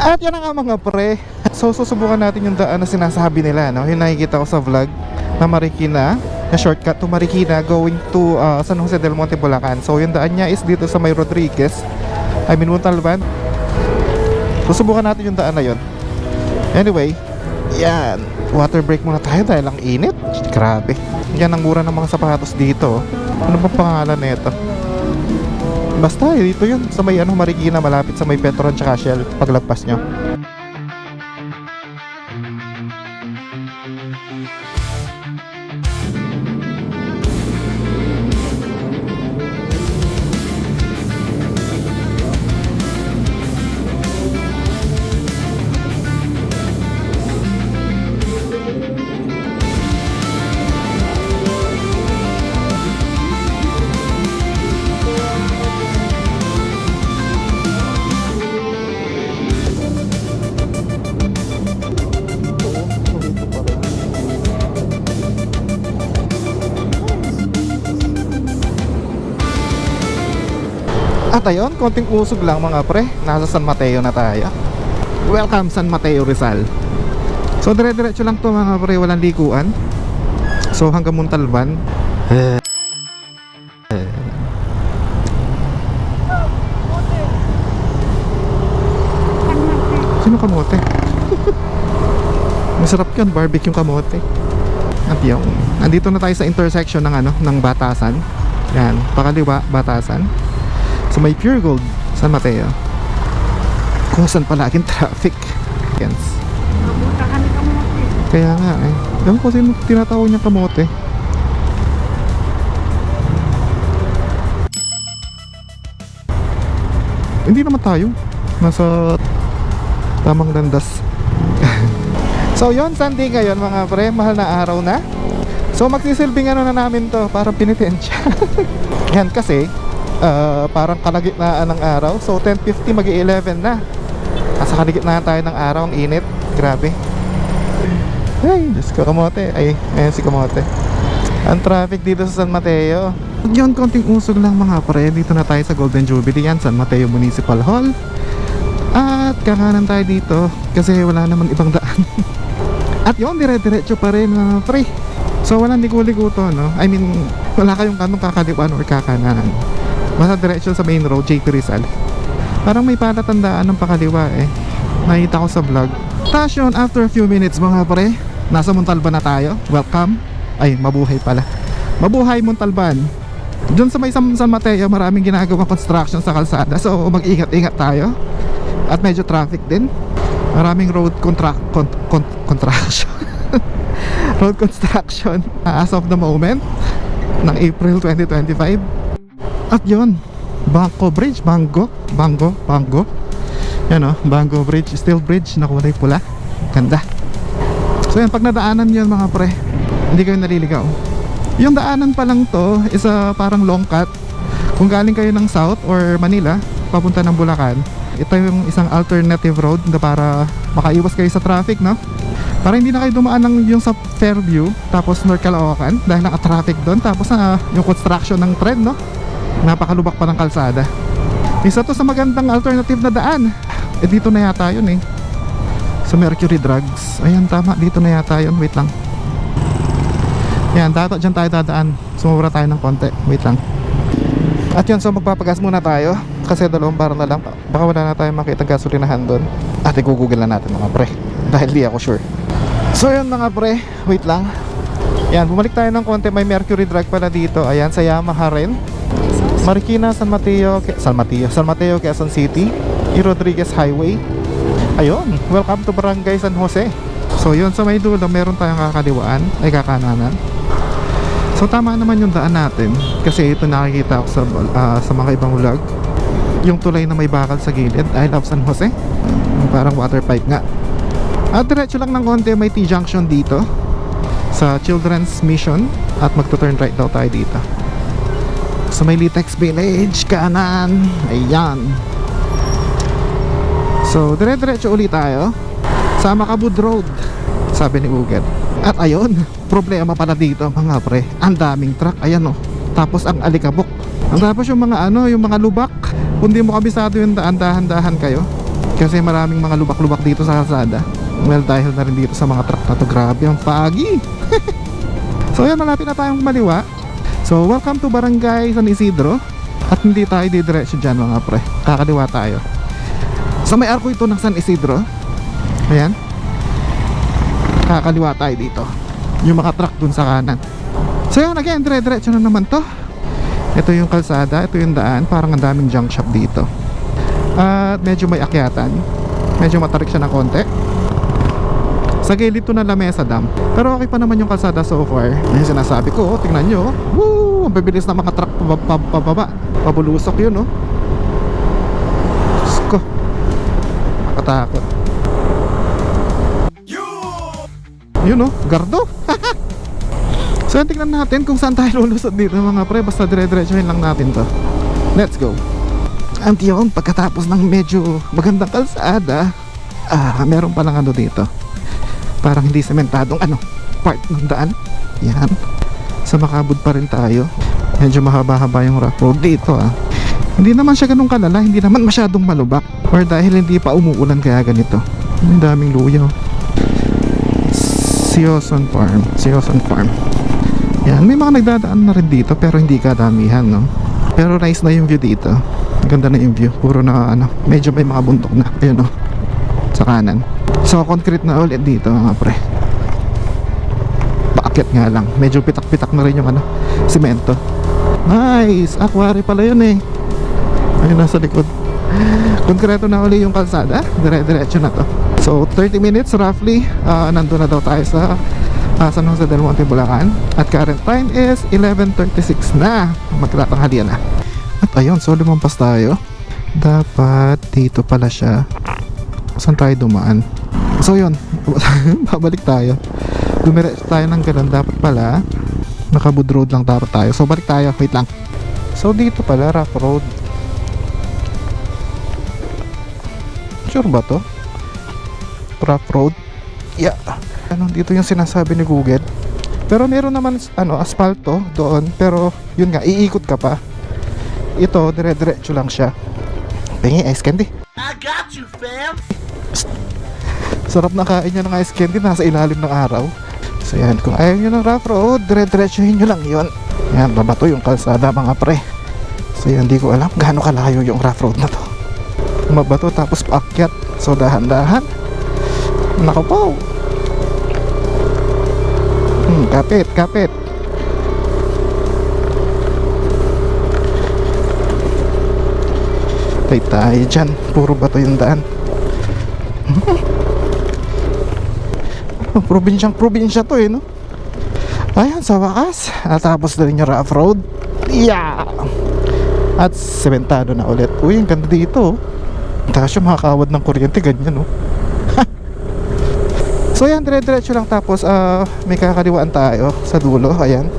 At yan na nga mga pre. So susubukan natin yung daan na sinasabi nila, no? Yung nakikita ko sa vlog na Marikina, na shortcut to Marikina going to uh, San Jose del Monte, Bulacan. So yung daan niya is dito sa May Rodriguez. I mean Montalban. Susubukan natin yung daan na yon. Anyway, yan. Water break muna tayo dahil ang init. Grabe. Yan ang mura ng mga sapatos dito. Ano ba pangalan nito? Basta eh, dito yun sa may ano Marikina malapit sa may Petron tsaka Shell paglagpas nyo. At ayun, konting usog lang mga pre. Nasa San Mateo na tayo. Welcome San Mateo Rizal. So dire-diretso lang to mga pre, walang likuan. So hanggang Montalban. Sino kamote? Masarap yun, barbecue kamote. At yung, nandito na tayo sa intersection ng ano, ng Batasan. Yan, pakaliwa, Batasan. So may Pure Gold, San Mateo. Kung saan palaging traffic. Kamote. Kaya nga eh. Alam ko sino tinatawag niya kamote. Hindi naman tayo. Nasa tamang landas. so yon Sunday ngayon mga pre. Mahal na araw na. So magsisilbing ano na namin to. Parang pinitensya. Yan kasi ah, parang kalagitnaan ng araw. So 10.50 mag 11 na. Nasa kalagitnaan tayo ng araw. Ang init. Grabe. Ay, Diyos ko, kamote. Ay, ayan si kamote. Ang traffic dito sa San Mateo. Yun, konting usog lang mga pre. Dito na tayo sa Golden Jubilee yan, San Mateo Municipal Hall. At kakanan tayo dito kasi wala naman ibang daan. At yun, dire-diretso pa rin mga pre. So walang ligo-ligo to, no? I mean, wala kayong kanong kakaliwan or kakanan. Basta diretso sa main road, JP Rizal. Parang may palatandaan ng pakaliwa eh. Nakita ko sa vlog. Yun, after a few minutes mga pre, nasa Montalban na tayo. Welcome. Ay, mabuhay pala. Mabuhay Montalban. Doon sa may San San Mateo, maraming ginagawa construction sa kalsada. So, mag-ingat-ingat tayo. At medyo traffic din. Maraming road contra con con contraction. road construction uh, as of the moment ng April 2025. At yun, Bangko Bridge, Bango, Bango, Bango. Yan o, Bango Bridge, Steel Bridge na kulay pula. Ganda. So yan, pag nadaanan yun mga pre, hindi kayo naliligaw. Yung daanan pa lang to is a parang long cut. Kung galing kayo ng South or Manila, papunta ng Bulacan, ito yung isang alternative road na para makaiwas kayo sa traffic, no? Para hindi na kayo dumaan ng yung sa Fairview, tapos North Caloocan, dahil naka-traffic doon, tapos na yung construction ng tren, no? Napakalubak pa ng kalsada. Isa to sa magandang alternative na daan. Eh dito na yata yun eh. Sa Mercury Drugs. Ayan tama, dito na yata yun. Wait lang. Ayan, dapat dyan tayo dadaan. Sumubra tayo ng konti. Wait lang. At yun, so magpapagas muna tayo. Kasi dalawang bar na lang. Baka wala na tayong makita gasolinahan doon. At i-google na natin mga pre. Dahil di ako sure. So yun mga pre, wait lang. Yan, bumalik tayo ng konti. May Mercury Drug pala dito. Ayan, sa Yamaha rin. Marikina, San Mateo, San Mateo, San Mateo, Quezon City, E. Rodriguez Highway. Ayun, welcome to Barangay San Jose. So yun, sa may dulo, meron tayong kakaliwaan, ay kakananan. So tama naman yung daan natin kasi ito nakikita ko sa, ah, sa mga ibang vlog. Yung tulay na may bakal sa gilid, I love San Jose. Parang water pipe nga. At diretso lang ng konti, may T-junction dito sa Children's Mission at magto-turn right daw tayo dito. Sa may Litex Village, kanan. Ayan. So, dire-diretso ulit tayo sa Makabud Road, sabi ni Google. At ayun, problema pala dito mga pre. Ang daming truck, ayan oh. Tapos ang alikabok. Ang tapos yung mga ano, yung mga lubak. Kung di mo kabisado yung daan, dahan-dahan kayo. Kasi maraming mga lubak-lubak dito sa kalsada. Well, dahil na rin dito sa mga truck na to. Grabe, ang pagi. so, yan, malapit na tayong maliwa. So, welcome to Barangay San Isidro. At hindi tayo didiretso dyan mga pre. Kakaliwa tayo. Sa may arko ito ng San Isidro. Ayan. Kakaliwa tayo dito. Yung mga truck dun sa kanan. So yun, again, dire-diretso na naman to. Ito yung kalsada, ito yung daan. Parang ang daming junk shop dito. At medyo may akyatan. Medyo matarik siya ng konti. Sa gilid to na Lamesa Dam. Pero okay pa naman yung kalsada so far. Yung sinasabi ko, oh, tingnan nyo. oh. Woo! Ang bibilis na mga truck pababa. Pabulusok yun, oh. Diyos ko. Nakatakot. Yun, oh. Gardo. so, tingnan natin kung saan tayo lulusot dito mga pre. Basta dire-diretsuhin lang natin to. Let's go. At yun, pagkatapos ng medyo magandang kalsada, ah, meron palang ano dito. Parang hindi sementadong ano, part ng daan. Yan. Sa makabud pa rin tayo. Medyo mahaba-haba yung rough road dito ah. Hindi naman siya ganun kalala, hindi naman masyadong malubak. Or dahil hindi pa umuulan kaya ganito. Ang daming luya. Sioson Farm. Sioson Farm. Yan, may mga nagdadaan na rin dito pero hindi kadamihan, no? Pero nice na yung view dito. Ganda na yung view. Puro na ano, medyo may mga buntok na. Ayun, no? Sa kanan. So, concrete na ulit dito, mga pre. Paakyat nga lang. Medyo pitak-pitak na rin yung ano, simento. Nice! Aquari pala yun eh. Ayun, nasa likod. Konkreto na uli yung kalsada. Dire-diretso na to. So, 30 minutes roughly. Uh, nandun na daw tayo sa uh, San Jose del Monte, Bulacan. At current time is 11.36 na. Magtatanghalian na. At ayun, so lumampas tayo. Dapat dito pala siya. Saan tayo dumaan? So yun, babalik tayo. Dumiretso tayo ng ganun. Dapat pala, nakabud road lang dapat tayo. So balik tayo, wait lang. So dito pala, rough road. Sure ba to? Rough road? Yeah. Ano, dito yung sinasabi ni Google. Pero meron naman ano, asfalto doon. Pero yun nga, iikot ka pa. Ito, dire-diretso lang siya. Pengi ice candy. I got you, fam. Sarap na kain nyo ng ice candy nasa ilalim ng araw. So yan, kung ayaw nyo ng rough road, dire-diretsuhin nyo lang yun. Yan, babato yung kalsada mga pre. So yan, di ko alam gaano kalayo yung rough road na to. Mabato tapos paakyat. So dahan-dahan. Nako po. Hmm, kapit, kapit. Tay tayo dyan. Puro bato yung daan. Oh, probinsyang probinsya to eh, no? Ayan, sa wakas. Natapos na rin yung rough road. Yeah! At sementado na ulit. Uy, ang ganda dito. Tapos yung mga kawad ng kuryente, ganyan, no? so, yan, dire-diretso lang. Tapos, ah, may kakaliwaan tayo sa dulo. Ayan.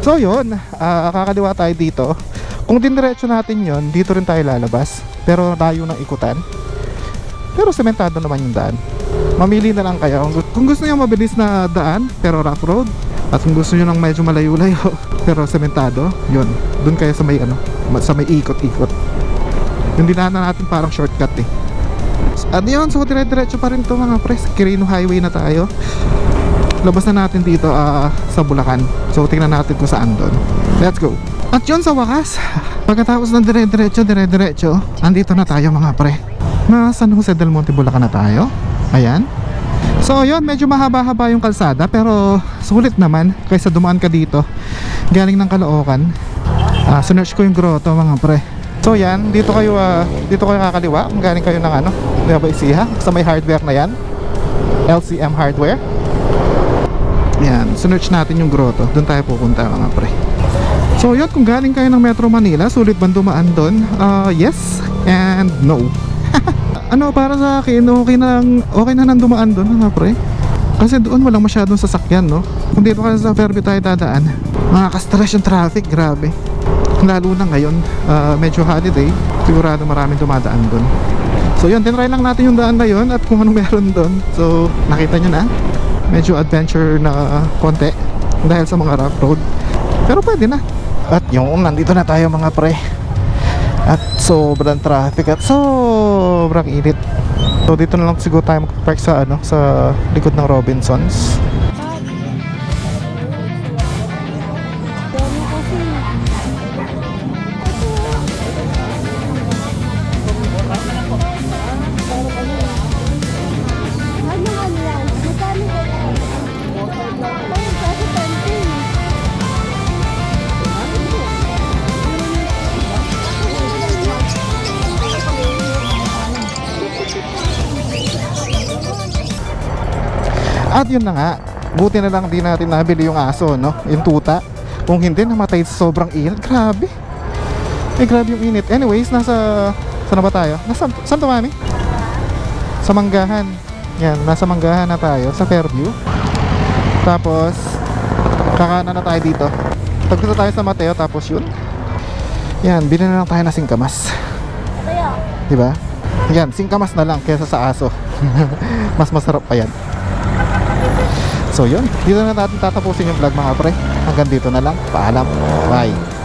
So, yun. ah, kakaliwa tayo dito. Kung diniretso natin yon dito rin tayo lalabas. Pero layo ng ikutan. Pero sementado naman yung daan. Mamili na lang kayo. Kung gu- Kung gusto niyo mabilis na daan, pero rough road, at kung gusto niyo ng medyo malayo-layo, pero sementado, yun. Doon kayo sa may ano, sa may ikot-ikot. Yung dinaanan natin parang shortcut eh. At yun, so dire-diretso pa rin to mga pre. Sa Quirino Highway na tayo. Labas na natin dito ah, sa Bulacan. So tingnan natin kung saan doon. Let's go. At yun sa wakas, pagkatapos ng dire-diretso, dire-diretso, andito na tayo mga pre. Na San Jose del Monte, Bulacan na tayo. Ayan. So yun, medyo mahaba-haba yung kalsada pero sulit naman kaysa dumaan ka dito. Galing ng Caloocan. Ah, sinerch ko yung grotto mga pre. So yan, dito kayo ah, dito kayo kakaliwa. Kung galing kayo ng ano, Nueva Ecija, sa may hardware na yan. LCM Hardware. Yan, sinerch natin yung grotto. Doon tayo pupunta mga pre. So yun, kung galing kayo ng Metro Manila, sulit ba dumaan doon? Ah, yes and no. ano para sa akin, okay na okay na nang dumaan doon, mga pre. Kasi doon walang masyadong sasakyan, no? Kung dito ka sa Fairview tayo dadaan, makaka-stress yung traffic, grabe. Lalo na ngayon, ah, medyo holiday, sigurado maraming dumadaan doon. So yun, tinry lang natin yung daan na yun at kung anong meron doon. So, nakita nyo na, medyo adventure na konti dahil sa mga rough road. Pero pwede na. At yung nandito na tayo mga pre. At sobrang traffic at sobrang init. So dito na lang siguro tayo mag-park sa ano sa likod ng Robinsons. At yun na nga, buti na lang di natin nabili yung aso, no? Yung tuta. Kung hindi, namatay sa sobrang init. Grabe. Eh, grabe yung init. Anyways, nasa... Saan na ba tayo? Nasa, saan to, mami? Sa Manggahan. Yan, nasa Manggahan na tayo, sa Fairview. Tapos, kakanan na tayo dito. Tagpunta tayo sa Mateo, tapos yun. Yan, bilhin na lang tayo na singkamas. Kaya, Di ba? Yan, singkamas na lang kaysa sa aso. Mas masarap pa yan. So yun, dito na natin tatapusin yung vlog mga pre. Hanggang dito na lang. Paalam. Bye.